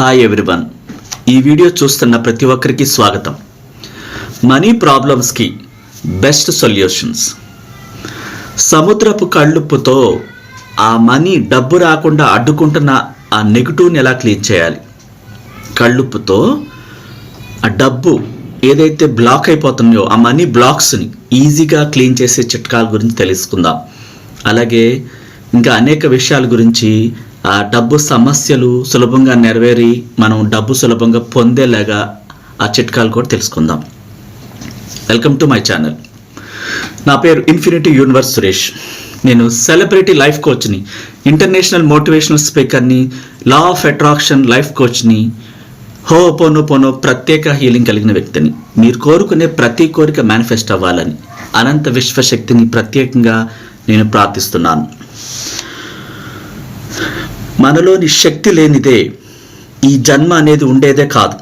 Hi everyone ఈ video చూస్తున్న ప్రతి ఒక్కరికి స్వాగతం. మనీ ప్రాబ్లమ్స్కి బెస్ట్ సొల్యూషన్స్ సముద్రపు కళ్ళుప్పుతో ఆ మనీ డబ్బు రాకుండా అడ్డుకుంటున్న ఆ నెగిటివ్ని ఎలా క్లీన్ చేయాలి? కళ్ళుప్పుతో ఆ డబ్బు ఏదైతే బ్లాక్ అయిపోతున్నాయో ఆ మనీ బ్లాక్స్ని ఈజీగా క్లీన్ చేసే చిట్కాల గురించి తెలుసుకుందాం. అలాగే ఇంకా అనేక విషయాల గురించి ఆ డబ్బు సమస్యలు సులభంగా నెరవేరి మనం డబ్బు సులభంగా పొందేలాగా ఆ చిట్కాలు కూడా తెలుసుకుందాం. వెల్కమ్ టు మై ఛానల్ నా పేరు ఇన్ఫినిటీ యూనివర్స్ సురేష్. నేను సెలబ్రిటీ లైఫ్ కోచ్ని ఇంటర్నేషనల్ మోటివేషనల్ స్పీకర్ని లా ఆఫ్ అట్రాక్షన్ లైఫ్ కోచ్ని హో పోనో పోనో ప్రత్యేక హీలింగ్ కలిగిన వ్యక్తిని మీరు కోరుకునే ప్రతి కోరిక మేనిఫెస్ట్ అవ్వాలని అనంత విశ్వశక్తిని ప్రత్యేకంగా నేను ప్రార్థిస్తున్నాను. మనలోని శక్తి లేనిదే ఈ జన్మ అనేది ఉండేదే కాదు.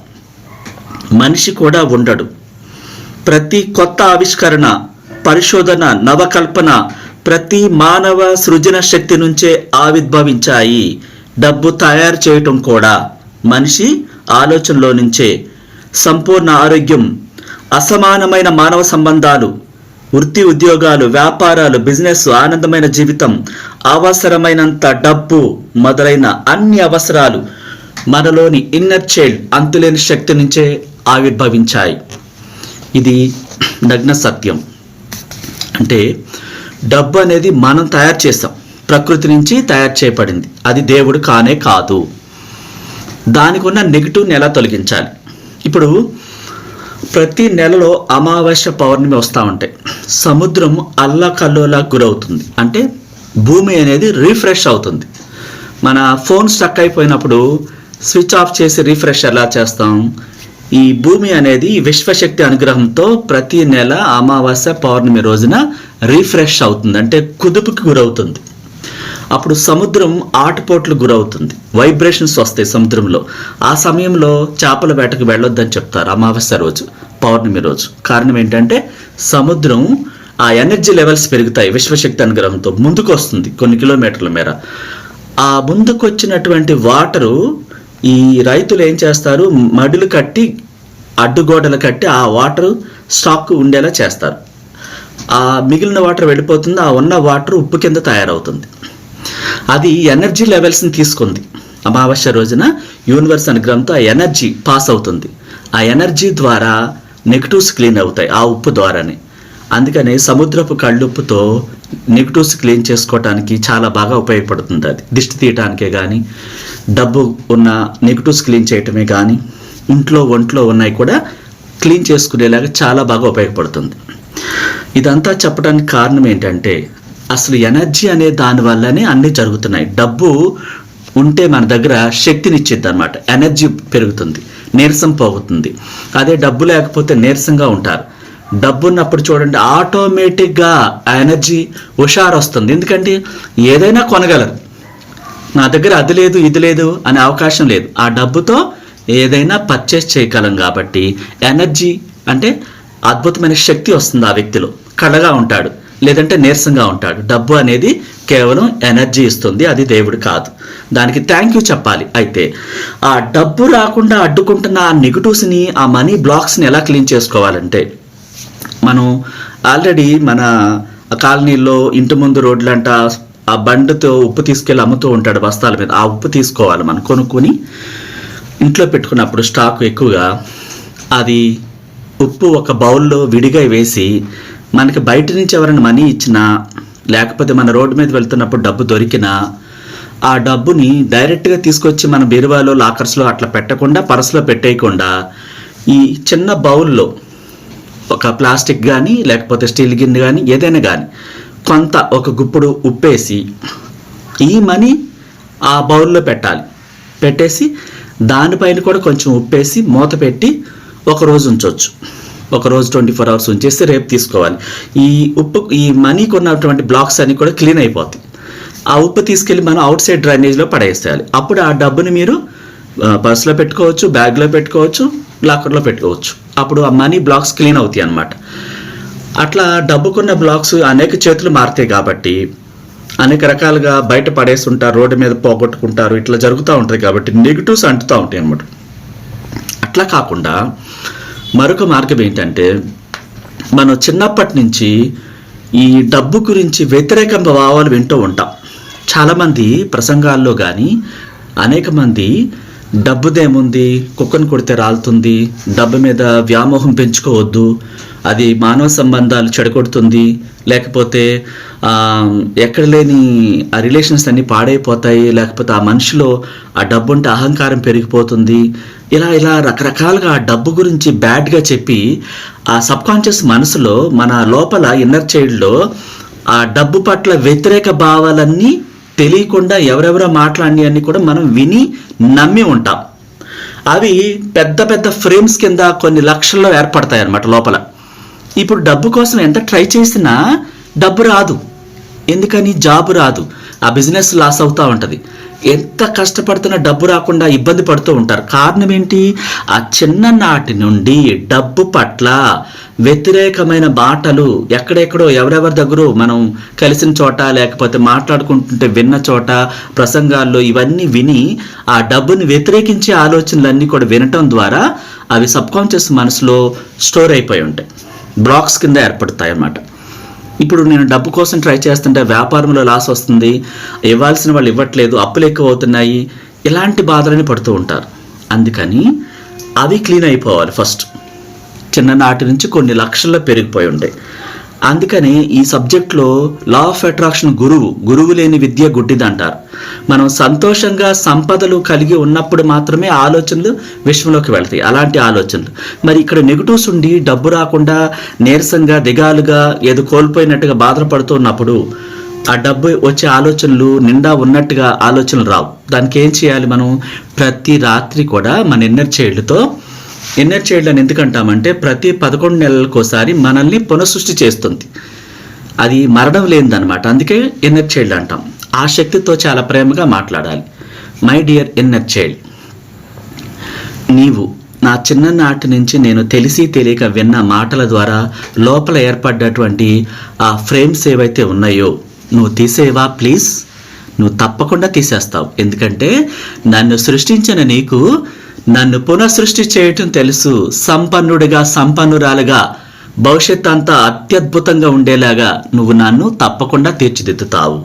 మనిషి కూడా ఉండడు. ప్రతి కొత్త ఆవిష్కరణ పరిశోధన నవకల్పన ప్రతి మానవ సృజన శక్తి నుంచే ఆవిర్భవించాయి. డబ్బు తయారు చేయటం కూడా మనిషి ఆలోచనలో నుంచే. సంపూర్ణ ఆరోగ్యం అసమానమైన మానవ సంబంధాలు వృత్తి ఉద్యోగాలు వ్యాపారాలు బిజినెస్ ఆనందమైన జీవితం అవసరమైనంత డబ్బు మొదలైన అన్ని అవసరాలు మనలోని ఇన్నర్ చైల్డ్ అంతులేని శక్తి నుంచే ఆవిర్భవించాయి. ఇది నగ్న సత్యం. అంటే డబ్బు అనేది మనం తయారు చేస్తాం ప్రకృతి నుంచి తయారు చేయబడింది. అది దేవుడు కానే కాదు. దానికి ఉన్న నెగిటివ్ని ఎలా తొలగించాలి? ఇప్పుడు ప్రతి నెలలో అమావాస్య పౌర్ణమి వస్తూ ఉంటాయి. సముద్రం అల్లకల్లోలా గురవుతుంది. అంటే భూమి అనేది రీఫ్రెష్ అవుతుంది. మన ఫోన్ స్టక్ అయిపోయినప్పుడు స్విచ్ ఆఫ్ చేసి రీఫ్రెష్ ఎలా చేస్తాం. ఈ భూమి అనేది విశ్వశక్తి అనుగ్రహంతో ప్రతి నెల అమావాస్య పౌర్ణమి రోజున రీఫ్రెష్ అవుతుంది. అంటే కుదుపుకి గురవుతుంది. అప్పుడు సముద్రం ఆటుపోట్లు గురవుతుంది. వైబ్రేషన్స్ వస్తాయి సముద్రంలో. ఆ సమయంలో చేపల వేటకు వెళ్ళొద్దని చెప్తారు అమావాస్య రోజు పౌర్ణమి రోజు. కారణం ఏంటంటే సముద్రం ఆ ఎనర్జీ లెవెల్స్ పెరుగుతాయి విశ్వశక్తి అనుగ్రహంతో. ముందుకు వస్తుంది కొన్ని కిలోమీటర్ల మేర. ఆ ముందుకొచ్చినటువంటి వాటరు ఈ రైతులు ఏం చేస్తారు? మడులు కట్టి అడ్డుగోడలు కట్టి ఆ వాటర్ స్టాక్ ఉండేలా చేస్తారు. ఆ మిగిలిన వాటర్ వెళ్ళిపోతుంది ఆ ఉన్న వాటర్ ఉప్పు కింద తయారవుతుంది. అది ఎనర్జీ లెవెల్స్ని తీసుకుంది. అమావాస్య రోజున యూనివర్స్ అనుగ్రహంతో ఆ ఎనర్జీ పాస్ అవుతుంది. ఆ ఎనర్జీ ద్వారా నెగిటివ్స్ క్లీన్ అవుతాయి ఆ ఉప్పు ద్వారానే. అందుకని సముద్రపు కళ్ళుప్పుతో నెగిటివ్స్ క్లీన్ చేసుకోవటానికి చాలా బాగా ఉపయోగపడుతుంది అది. దిష్టి తీయటానికే కానీ డబ్బు ఉన్న నెగిటివ్స్ క్లీన్ చేయటమే కానీ ఇంట్లో ఒంట్లో ఉన్నాయి కూడా క్లీన్ చేసుకునేలాగా చాలా బాగా ఉపయోగపడుతుంది. ఇదంతా చెప్పడానికి కారణం ఏంటంటే అసలు ఎనర్జీ అనే దాని వల్లనే అన్నీ జరుగుతున్నాయి. డబ్బు ఉంటే మన దగ్గర శక్తినిచ్చిద్ది అనమాట ఎనర్జీ పెరుగుతుంది నీరసం పోగుతుంది. అదే డబ్బు లేకపోతే నీరసంగా ఉంటారు. డబ్బు ఉన్నప్పుడు చూడండి ఆటోమేటిక్గా ఆ ఎనర్జీ హుషారు వస్తుంది ఎందుకంటే ఏదైనా కొనగలరు. నా దగ్గర అది లేదు ఇది లేదు అనే అవకాశం లేదు. ఆ డబ్బుతో ఏదైనా పర్చేస్ చేయగలం కాబట్టి ఎనర్జీ అంటే అద్భుతమైన శక్తి వస్తుంది ఆ వ్యక్తిలో. కళగా ఉంటాడు లేదంటే నీరసంగా ఉంటాడు. డబ్బు అనేది కేవలం ఎనర్జీ ఇస్తుంది అది దేవుడు కాదు. దానికి థ్యాంక్ యూ చెప్పాలి. అయితే ఆ డబ్బు రాకుండా అడ్డుకుంటున్న ఆ నెగిటివ్స్ని ఆ మనీ బ్లాక్స్ని ఎలా క్లీన్ చేసుకోవాలంటే మనం ఆల్రెడీ మన కాలనీలో ఇంటి ముందు రోడ్లంట ఆ బండితో ఉప్పు తీసుకెళ్ళి అమ్ముతూ ఉంటాడు బస్తాల మీద. ఆ ఉప్పు తీసుకోవాలి మనం. కొనుక్కొని ఇంట్లో పెట్టుకున్నప్పుడు స్టాక్ ఎక్కువగా అది ఉప్పు ఒక బౌల్లో విడిగా వేసి మనకి బయట నుంచి ఎవరైనా మనీ ఇచ్చినా లేకపోతే మన రోడ్డు మీద వెళ్తున్నప్పుడు డబ్బు దొరికినా ఆ డబ్బుని డైరెక్ట్గా తీసుకొచ్చి మన బీరువాలో లాకర్స్లో అట్లా పెట్టకుండా పర్సులో పెట్టేయకుండా ఈ చిన్న బౌల్లో ఒక ప్లాస్టిక్ కానీ లేకపోతే స్టీల్ గిన్నె కానీ ఏదైనా కానీ కొంత ఒక గుప్పుడు ఉప్పేసి ఈ మనీ ఆ బౌల్లో పెట్టాలి. పెట్టేసి దానిపైన కూడా కొంచెం ఉప్పేసి మూత పెట్టి ఒక రోజు ఉంచవచ్చు ఒక రోజు ట్వంటీ ఫోర్ అవర్స్ ఉంచేసి రేపు తీసుకోవాలి. ఈ ఉప్పు ఈ మనీకి ఉన్నటువంటి బ్లాక్స్ అన్ని కూడా క్లీన్ అయిపోతాయి. ఆ ఉప్పు తీసుకెళ్ళి మనం అవుట్ సైడ్ డ్రైనేజ్లో పడేసేయాలి. అప్పుడు ఆ డబ్బుని మీరు పర్స్లో పర్సులో పెట్టుకోవచ్చు బ్యాగ్లో పెట్టుకోవచ్చు లాకర్లో పెట్టుకోవచ్చు. అప్పుడు ఆ మనీ బ్లాక్స్ క్లీన్ అవుతాయి అన్నమాట. అట్లా డబ్బుకున్న బ్లాక్స్ అనేక చేతులు మారుతాయి కాబట్టి అనేక రకాలుగా బయట పడేస్తుంటారు రోడ్డు మీద పోగొట్టుకుంటారు ఇట్లా జరుగుతూ ఉంటుంది కాబట్టి నెగిటివ్స్ అంటుతూ ఉంటాయి అన్నమాట. అట్లా కాకుండా మరొక మార్గం ఏంటంటే మనం చిన్నప్పటి నుంచి ఈ డబ్బు గురించి వ్యతిరేక భావాలు వింటూ ఉంటాం. చాలామంది ప్రసంగాల్లో కానీ అనేక మంది డబ్బుదేముంది? కుక్కను కొడితే రాలుతుంది. డబ్బు మీద వ్యామోహం పెంచుకోవద్దు. అది మానవ సంబంధాలు చెడగొడుతుంది. లేకపోతే ఎక్కడ లేని ఆ రిలేషన్స్ అన్నీ పాడైపోతాయి. లేకపోతే ఆ మనిషిలో ఆ డబ్బు ఉంటే అహంకారం పెరిగిపోతుంది. ఇలా ఇలా రకరకాలుగా ఆ డబ్బు గురించి బ్యాడ్గా చెప్పి ఆ సబ్కాన్షియస్ మనసులో మన లోపల ఇన్నర్ చైల్డ్లో ఆ డబ్బు పట్ల వ్యతిరేక భావాలన్నీ తెలియకుండా ఎవరెవరో మాట్లాడి అన్ని కూడా మనం విని నమ్మి ఉంటాం. అవి పెద్ద పెద్ద ఫ్రేమ్స్ కింద కొన్ని లక్షల్లో ఏర్పడతాయి అన్నమాట లోపల. ఇప్పుడు డబ్బు కోసం ఎంత ట్రై చేసినా డబ్బు రాదు. ఎందుకని? జాబ్ రాదు. ఆ బిజినెస్ లాస్ అవుతూ ఉంటుంది. ఎంత కష్టపడుతున్నా డబ్బు రాకుండా ఇబ్బంది పడుతూ ఉంటారు. కారణం ఏంటి? ఆ చిన్ననాటి నుండి డబ్బు పట్ల వ్యతిరేకమైన మాటలు ఎక్కడెక్కడో ఎవరెవరి దగ్గర మనం కలిసిన చోట లేకపోతే మాట్లాడుకుంటుంటే విన్న చోట ప్రసంగాల్లో ఇవన్నీ విని ఆ డబ్బుని వ్యతిరేకించే ఆలోచనలన్నీ కూడా వినటం ద్వారా అవి సబ్కాన్షియస్ మనసులో స్టోర్ అయిపోయి ఉంటాయి. బ్లాక్స్ కింద ఏర్పడతాయి అన్నమాట ఇప్పుడు నేను డబ్బు కోసం ట్రై చేస్తుంటే వ్యాపారంలో లాస్ వస్తుంది ఇవ్వాల్సిన వాళ్ళు ఇవ్వట్లేదు అప్పులు ఎక్కువ అవుతున్నాయి ఇలాంటి బాధలని పడుతూ ఉంటారు. అందుకని అవి క్లీన్ అయిపోవాలి ఫస్ట్. చిన్ననాటి నుంచి కొన్ని లక్షల్లో పెరిగిపోయి ఉంటాయి అందుకని ఈ సబ్జెక్ట్లో లా ఆఫ్ అట్రాక్షన్ గురువు గురువు లేని విద్య గుడ్డిదంటారు. మనం సంతోషంగా సంపదలు కలిగి ఉన్నప్పుడు మాత్రమే ఆలోచనలు విశ్వంలోకి వెళ్తాయి. అలాంటి ఆలోచనలు. మరి ఇక్కడ నెగిటివ్స్ ఉండి డబ్బు రాకుండా నీరసంగా దిగాలుగా ఏదో కోల్పోయినట్టుగా బాధపడుతున్నప్పుడు ఆ డబ్బు వచ్చే ఆలోచనలు నిండా ఉన్నట్టుగా ఆలోచనలు రావు. దానికి ఏం చేయాలి మనం? ప్రతి రాత్రి కూడా మన ఇన్నర్ చైల్డ్తో ఇన్నర్ చైల్డ్ అని ఎందుకంటామంటే ప్రతి పదకొండు నెలలకోసారి మనల్ని పునఃసృష్టి చేస్తుంది. అది మరణం లేనిదనమాట అందుకే ఇన్నర్ చైల్డ్ అంటాం. ఆ శక్తితో చాలా ప్రేమగా మాట్లాడాలి. మై డియర్ ఇన్నర్ చైల్డ్ నీవు నా చిన్ననాటి నుంచి నేను తెలిసి తెలియక విన్న మాటల ద్వారా లోపల ఏర్పడ్డటువంటి ఆ ఫ్రేమ్స్ ఏవైతే ఉన్నాయో నువ్వు తీసేవా ప్లీజ్? నువ్వు తప్పకుండా తీసేస్తావు. ఎందుకంటే నన్ను సృష్టించిన నీకు నన్ను పునఃసృష్టి చేయటం తెలుసు సంపన్నుడిగా సంపన్నురాలుగా భవిష్యత్ అంతా అత్యద్భుతంగా ఉండేలాగా నువ్వు నన్ను తప్పకుండా తీర్చిదిద్దుతావు.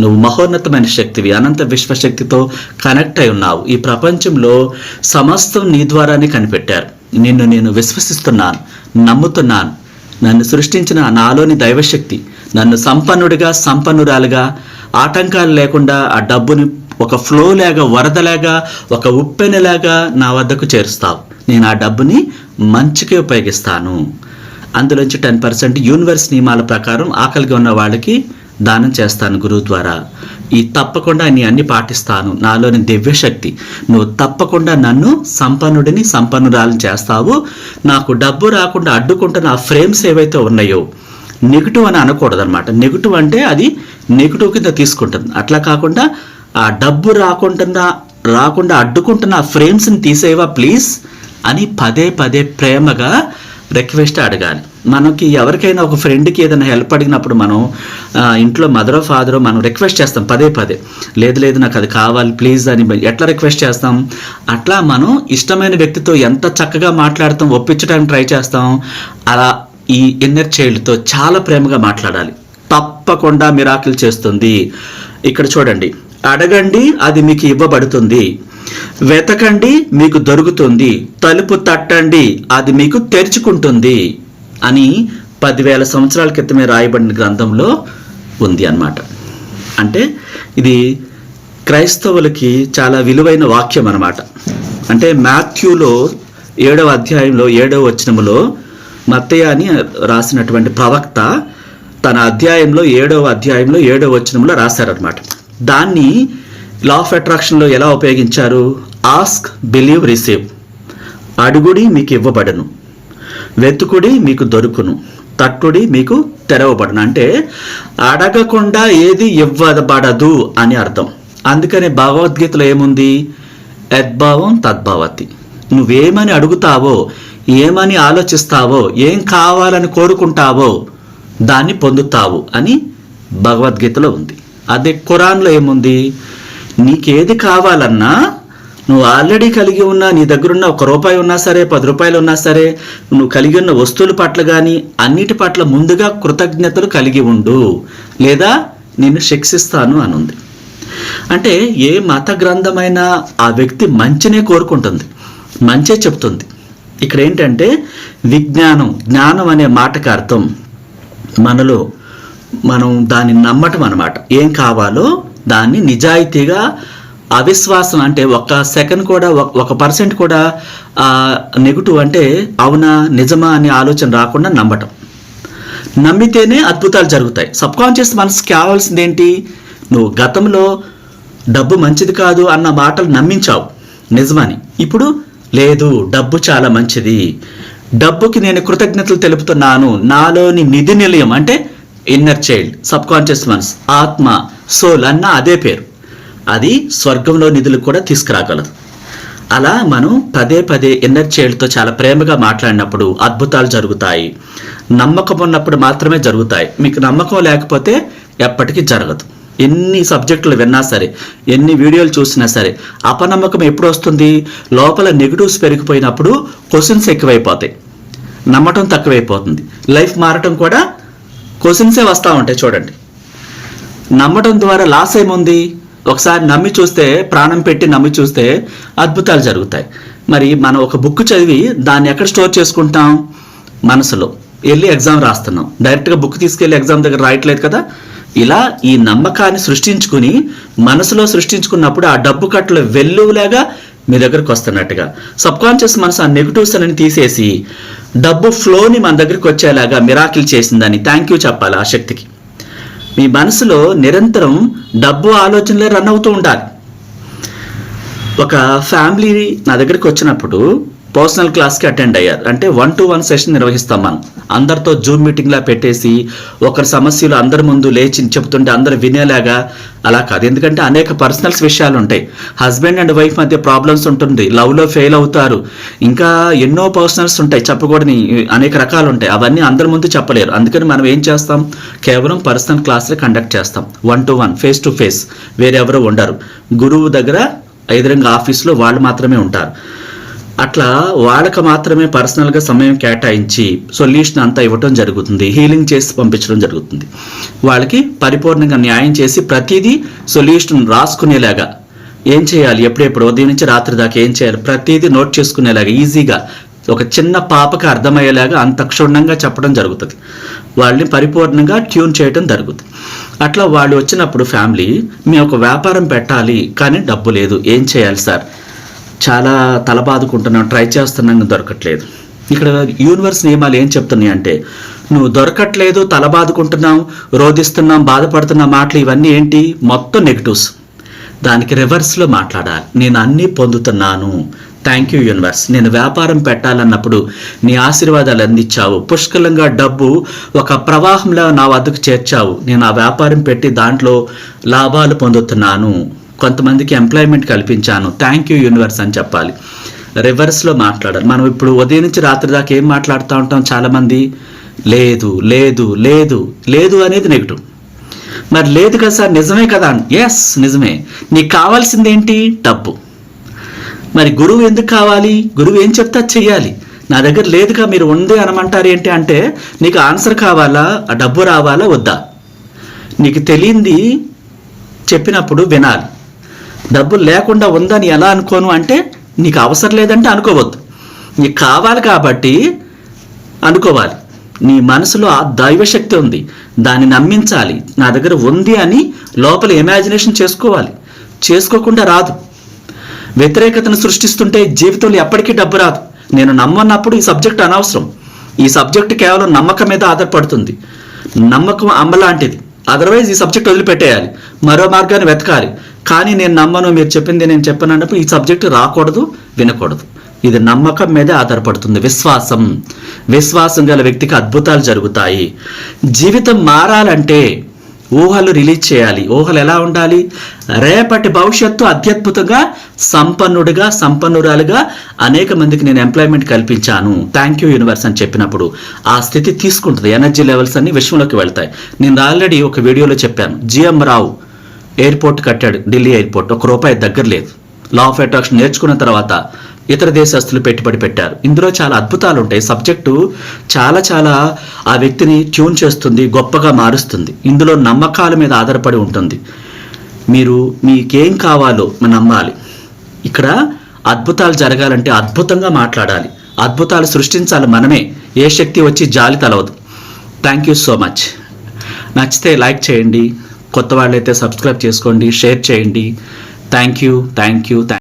నువ్వు మహోన్నతమైన శక్తివి అనంత విశ్వశక్తితో కనెక్ట్ అయి ఉన్నావు. ఈ ప్రపంచంలో సమస్తం నీ ద్వారానే కనిపెట్టారు. నిన్ను నేను విశ్వసిస్తున్నాను నమ్ముతున్నాను. నన్ను సృష్టించిన నాలోని దైవశక్తి నన్ను సంపన్నుడిగా సంపన్నురాలుగా ఆటంకాలు లేకుండా ఆ డబ్బుని ఒక ఫ్లో లాగా వరదలాగా ఒక ఉప్పెనలాగా నా వద్దకు చేరుస్తావు. నేను ఆ డబ్బుని మంచికే ఉపయోగిస్తాను. అందులోంచి టెన్ పర్సెంట్ యూనివర్స్ నియమాల ప్రకారం ఆకలిగా ఉన్న వాళ్ళకి దానం చేస్తాను గురువు ద్వారా. ఈ తప్పకుండా నీ అన్ని పాటిస్తాను. నాలోని దివ్యశక్తి. నువ్వు తప్పకుండా నన్ను సంపన్నుడిని సంపన్నురాలను చేస్తావు. నాకు డబ్బు రాకుండా అడ్డుకుంటున్న ఆ ఫ్రేమ్స్ ఏవైతే ఉన్నాయో నెగిటివ్ అని అనకూడదు అనమాట నెగిటివ్ అంటే అది నెగిటివ్ కింద తీసుకుంటుంది. అట్లా కాకుండా ఆ డబ్బు రాకుండా రాకుండా అడ్డుకుంటున్న ఫ్రేమ్స్ని తీసేవా ప్లీజ్? అని పదే పదే ప్రేమగా రిక్వెస్ట్ అడగాలి. మనకి ఎవరికైనా ఒక ఫ్రెండ్కి ఏదైనా హెల్ప్ అడిగినప్పుడు మనం ఇంట్లో మదరో ఫాదరో మనం రిక్వెస్ట్ చేస్తాం పదే పదే. లేదు లేదు నాకు అది కావాలి ప్లీజ్ అని ఎట్లా రిక్వెస్ట్ చేస్తాం? అట్లా మనం ఇష్టమైన వ్యక్తితో ఎంత చక్కగా మాట్లాడతాం ఒప్పించడానికి ట్రై చేస్తాం అలా ఈ ఇన్నర్ చైల్డ్తో చాలా ప్రేమగా మాట్లాడాలి. తప్పకుండా మిరాకిల్ చేస్తుంది. ఇక్కడ చూడండి. అడగండి అది మీకు ఇవ్వబడుతుంది. వెతకండి మీకు దొరుకుతుంది. తలుపు తట్టండి అది మీకు తెరుచుకుంటుంది అని పదివేల సంవత్సరాల క్రితమే రాయబడిన గ్రంథంలో ఉంది అన్నమాట. అంటే ఇది క్రైస్తవులకి చాలా విలువైన వాక్యం అన్నమాట. అంటే మాథ్యూలో ఏడవ అధ్యాయంలో ఏడవ వచనములో మత్తయ్య అని రాసినటువంటి ప్రవక్త తన అధ్యాయంలో ఏడవ అధ్యాయంలో ఏడవ వచనంలో రాశారనమాట దాన్ని లా ఆఫ్ అట్రాక్షన్లో ఎలా ఉపయోగించారు? ఆస్క్ బిలీవ్ రిసీవ్ అడుగుడి మీకు ఇవ్వబడను. వెతుకుడి మీకు దొరుకును. తట్టుడి మీకు తెరవబడను. అంటే అడగకుండా ఏది ఇవ్వబడదు అని అర్థం. అందుకనే భగవద్గీతలో ఏముంది? యద్భావం తద్భావతి. నువ్వేమని అడుగుతావో ఏమని ఆలోచిస్తావో ఏం కావాలని కోరుకుంటావో దాన్ని పొందుతావు అని భగవద్గీతలో ఉంది. అదే ఖురాన్లో ఏముంది? నీకేది కావాలన్నా నువ్వు ఆల్రెడీ కలిగి ఉన్న నీ దగ్గర ఉన్న ఒక రూపాయి ఉన్నా సరే పది రూపాయలు ఉన్నా సరే నువ్వు కలిగి ఉన్న వస్తువుల పట్ల కానీ అన్నిటి పట్ల ముందుగా కృతజ్ఞతలు కలిగి ఉండు. లేదా నేను శిక్షిస్తాను అనుంది. అంటే ఏ మత గ్రంథమైనా ఆ వ్యక్తి మంచినే కోరుకుంటుంది. మంచే చెప్తుంది. ఇక్కడ ఏంటంటే విజ్ఞానం జ్ఞానం అనే మాటకు అర్థం మనలో మనం దాన్ని నమ్మటం అనమాట ఏం కావాలో దాన్ని నిజాయితీగా అవిశ్వాసం అంటే ఒక సెకండ్ కూడా ఒక- ఒక పర్సెంట్ కూడా నెగిటివ్ అంటే అవునా నిజమా అనే ఆలోచన రాకుండా నమ్మటం. నమ్మితేనే అద్భుతాలు జరుగుతాయి. సబ్ కాన్షియస్ మనసుకి కావాల్సింది ఏంటి? నువ్వు గతంలో డబ్బు మంచిది కాదు అన్న మాటలు నమ్మించావు. నిజమని. ఇప్పుడు లేదు డబ్బు చాలా మంచిది. డబ్బుకి నేను కృతజ్ఞతలు తెలుపుతున్నాను. నాలోని నిధి నిలయం అంటే ఇన్నర్ చైల్డ్ సబ్ కాన్షియస్ మనస్ ఆత్మ సోల్ అన్న అదే పేరు. అది స్వర్గంలో నిధులు కూడా తీసుకురాగలదు. అలా మనం పదే పదే ఇన్నర్ చైల్డ్తో చాలా ప్రేమగా మాట్లాడినప్పుడు అద్భుతాలు జరుగుతాయి. నమ్మకం ఉన్నప్పుడు మాత్రమే జరుగుతాయి. మీకు నమ్మకం లేకపోతే ఎప్పటికీ జరగదు. ఎన్ని సబ్జెక్టులు విన్నా సరే ఎన్ని వీడియోలు చూసినా సరే అపనమ్మకం ఎప్పుడు వస్తుంది? లోపల నెగిటివ్స్ పెరిగిపోయినప్పుడు క్వశ్చన్స్ ఎక్కువైపోతాయి. నమ్మటం తక్కువైపోతుంది. లైఫ్ మారటం కూడా క్వశ్చన్సే వస్తూ ఉంటాయి చూడండి. నమ్మటం ద్వారా లాస్ ఏముంది? ఒకసారి నమ్మి చూస్తే ప్రాణం పెట్టి నమ్మి చూస్తే అద్భుతాలు జరుగుతాయి. మరి మనం ఒక బుక్ చదివి దాన్ని ఎక్కడ స్టోర్ చేసుకుంటాం? మనసులో. వెళ్ళి ఎగ్జామ్ రాస్తున్నాం. డైరెక్ట్గా బుక్ తీసుకెళ్ళి ఎగ్జామ్ దగ్గర రాయట్లేదు కదా? ఇలా ఈ నమ్మకాన్ని సృష్టించుకుని మనసులో సృష్టించుకున్నప్పుడు ఆ డబ్బు కట్టలు వెల్లువలాగా మీ దగ్గరకు వస్తున్నట్టుగా. సబ్ కాన్షియస్ మనసు ఆ నెగిటివ్స్ అని తీసేసి డబ్బు ఫ్లోని మన దగ్గరికి వచ్చేలాగా మిరాకిల్ చేసిందని థ్యాంక్ యూ చెప్పాలి ఆ శక్తికి. మీ మనసులో నిరంతరం డబ్బు ఆలోచనలే రన్ అవుతూ ఉండాలి. ఒక ఫ్యామిలీ నా దగ్గరికి వచ్చినప్పుడు పర్సనల్ క్లాస్కి అటెండ్ అయ్యారు. అంటే వన్ టు వన్ సెషన్ నిర్వహిస్తాం మనం. అందరితో జూమ్ మీటింగ్లా పెట్టేసి ఒకరి సమస్యలు అందరి ముందు లేచి చెబుతుంటే అందరు వినేలాగా అలా కాదు. ఎందుకంటే అనేక పర్సనల్స్ విషయాలు ఉంటాయి. హస్బెండ్ అండ్ వైఫ్ మధ్య ప్రాబ్లమ్స్ ఉంటుంది. లవ్లో ఫెయిల్ అవుతారు. ఇంకా ఎన్నో పర్సనల్స్ ఉంటాయి. చెప్పకూడని అనేక రకాలు ఉంటాయి. అవన్నీ అందరి ముందు చెప్పలేరు. అందుకని మనం ఏం చేస్తాం? కేవలం పర్సనల్ క్లాసులు కండక్ట్ చేస్తాం. One to one face to face వేరెవరు ఉండరు. గురువు దగ్గర ఎదురుగా ఆఫీస్లో వాళ్ళు మాత్రమే ఉంటారు. అట్లా వాళ్ళకి మాత్రమే పర్సనల్గా సమయం కేటాయించి సొల్యూషన్ అంతా ఇవ్వటం జరుగుతుంది. హీలింగ్ చేసి పంపించడం జరుగుతుంది. వాళ్ళకి పరిపూర్ణంగా న్యాయం చేసి ప్రతిదీ సొల్యూషన్ రాసుకునేలాగా ఏం చేయాలి? ఎప్పుడెప్పుడు? ఉదయం నుంచి రాత్రి దాకా ఏం చేయాలి? ప్రతిదీ నోట్ చేసుకునేలాగా ఈజీగా ఒక చిన్న పాపకి అర్థమయ్యేలాగా అంత క్షుణ్ణంగా చెప్పడం జరుగుతుంది. వాళ్ళని పరిపూర్ణంగా ట్యూన్ చేయడం జరుగుతుంది. అట్లా వాళ్ళు వచ్చినప్పుడు ఫ్యామిలీ మేము ఒక వ్యాపారం పెట్టాలి కానీ డబ్బు లేదు. ఏం చేయాలి సార్? చాలా తలబాదుకుంటున్నాం ట్రై చేస్తున్నాం దొరకట్లేదు. ఇక్కడ యూనివర్స్ నియమాలు ఏం చెప్తున్నాయి అంటే నువ్వు దొరకట్లేదు తలబాదుకుంటున్నావు రోధిస్తున్నాం బాధపడుతున్నాం మాటలు ఇవన్నీ ఏంటి? మొత్తం నెగిటివ్స్. దానికి రివర్స్లో మాట్లాడాలి. నేను అన్నీ పొందుతున్నాను. Thank you universe. నేను వ్యాపారం పెట్టాలన్నప్పుడు నీ ఆశీర్వాదాలు అందించావు. పుష్కలంగా డబ్బు ఒక ప్రవాహంలో నా వద్దకు చేర్చావు. నేను ఆ వ్యాపారం పెట్టి దాంట్లో లాభాలు పొందుతున్నాను. కొంతమందికి ఎంప్లాయ్మెంట్ కల్పించాను. థ్యాంక్ యూ యూనివర్స్ అని చెప్పాలి. రివర్స్లో మాట్లాడాలి. మనం ఇప్పుడు ఉదయం నుంచి రాత్రి దాకా ఏం మాట్లాడుతూ ఉంటాం చాలామంది? లేదు లేదు లేదు లేదు అనేది నెగిటివ్ మరి లేదు కదా సార్ నిజమే కదా ఎస్ నిజమే. నీకు కావాల్సింది ఏంటి? డబ్బు. మరి గురువు ఎందుకు కావాలి? గురువు ఏం చెప్తే అది చెయ్యాలి. నా దగ్గర లేదుగా మీరు ఉంది అనమంటారు ఏంటి అంటే నీకు ఆన్సర్ కావాలా? ఆ డబ్బు రావాలా? వద్దా? నీకు తెలియంది? చెప్పినప్పుడు వినాలి. డబ్బులు లేకుండా ఉందని ఎలా అనుకోను అంటే నీకు అవసరం లేదంటే అనుకోవద్దు. నీకు కావాలి కాబట్టి అనుకోవాలి. నీ మనసులో ఆ దైవశక్తి ఉంది. దాన్ని నమ్మించాలి. నా దగ్గర ఉంది అని లోపల ఇమాజినేషన్ చేసుకోవాలి. చేసుకోకుండా రాదు. వ్యతిరేకతను సృష్టిస్తుంటే జీవితంలో ఎప్పటికీ డబ్బు రాదు. నేను నమ్మన్నప్పుడు ఈ సబ్జెక్ట్ అనవసరం. ఈ సబ్జెక్ట్ కేవలం నమ్మకం మీద ఆధారపడుతుంది. నమ్మకం అమ్మలాంటిది అదర్వైజ్ ఈ సబ్జెక్ట్ వదిలిపెట్టేయాలి. మరో మార్గాన్ని వెతకాలి. కానీ నేను నమ్మను మీరు చెప్పింది నేను చెప్పను అన్నప్పుడు ఈ సబ్జెక్ట్ రాకూడదు వినకూడదు. ఇది నమ్మకం మీదే ఆధారపడుతుంది. విశ్వాసం. విశ్వాసం గల వ్యక్తికి అద్భుతాలు జరుగుతాయి. జీవితం మారాలంటే ఊహలు రిలీజ్ చేయాలి. ఊహలు ఎలా ఉండాలి? రేపటి భవిష్యత్తు అత్యద్భుతంగా సంపన్నుడిగా సంపన్నురాలుగా అనేక మందికి నేను ఎంప్లాయ్మెంట్ కల్పించాను. థ్యాంక్ యూ యూనివర్స్ అని చెప్పినప్పుడు ఆ స్థితి తీసుకుంటుంది. ఎనర్జీ లెవెల్స్ అన్ని విశ్వంలోకి వెళ్తాయి. నేను ఆల్రెడీ ఒక వీడియోలో చెప్పాను. జిఎం రావు ఎయిర్పోర్ట్ కట్టాడు ఢిల్లీ ఎయిర్పోర్ట్. ఒక రూపాయి దగ్గర లేదు. లా ఆఫ్ అట్రాక్షన్ నేర్చుకున్న తర్వాత ఇతర దేశస్తులు పెట్టుబడి పెట్టారు. ఇందులో చాలా అద్భుతాలు ఉంటాయి సబ్జెక్టు చాలా చాలా ఆ వ్యక్తిని ట్యూన్ చేస్తుంది గొప్పగా మారుస్తుంది. ఇందులో నమ్మకాల మీద ఆధారపడి ఉంటుంది. మీరు మీకేం కావాలో నమ్మాలి. ఇక్కడ అద్భుతాలు జరగాలంటే అద్భుతంగా మాట్లాడాలి. అద్భుతాలు సృష్టించాలి మనమే. ఏ శక్తి వచ్చి జాలి తలవదు. థ్యాంక్ యూ సో మచ్ నచ్చితే లైక్ చేయండి. కొత్త వాళ్ళైతే సబ్స్క్రైబ్ చేసుకోండి షేర్ చేయండి. Thank you thank you